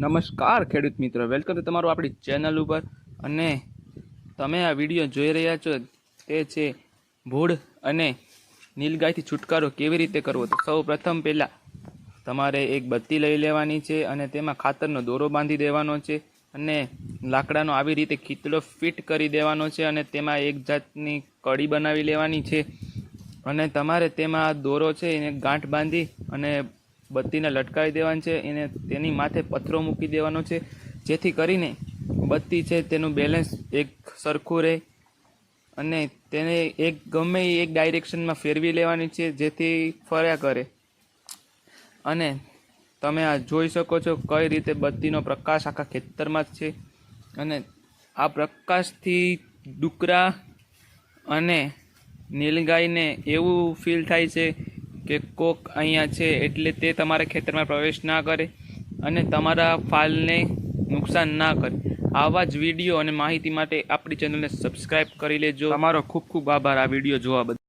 નમસ્કાર, ખેડૂત મિત્રો. વેલકમ ટુ તમારું આપણી ચેનલ ઉપર. અને તમે આ વીડિયો જોઈ રહ્યા છો, તે છે ભૂળ અને નીલગાયથી છુટકારો કેવી રીતે કરવો? તો સૌ પ્રથમ પહેલાં તમારે એક બત્તી લઈ લેવાની છે અને તેમાં ખાતરનો દોરો બાંધી દેવાનો છે અને લાકડાનો આવી રીતે ખીતડો ફિટ કરી દેવાનો છે અને તેમાં એક જાતની કડી બનાવી લેવાની છે. અને તમારે તેમાં દોરો છે એને ગાંઠ બાંધી અને બત્તીને લટકાવી દેવાની છે, એને તેની માથે પથ્થરો મૂકી દેવાનો છે, જેથી કરીને બત્તી છે તેનું બેલેન્સ એક સરખું રહે અને તેને એક ગમે એક ડાયરેક્શનમાં ફેરવી લેવાની છે, જેથી ફર્યા કરે. અને તમે આ જોઈ શકો છો કઈ રીતે બત્તીનો પ્રકાશ આખા ખેતરમાં જ છે. અને આ પ્રકાશથી ડુકરા અને નીલગાયને એવું ફીલ થાય છે કે કોક અહીંયા છે એટલે તે તમારા ખેતરમાં પ્રવેશ ના કરે અને તમારા ફાલને નુકસાન ના કરે. આવા જ વીડિયો અને માહિતી માટે આપણી ચેનલને સબસ્ક્રાઈબ કરી લેજો. તમારો ખૂબ ખૂબ આભાર આ વીડિયો જોવા બદલ.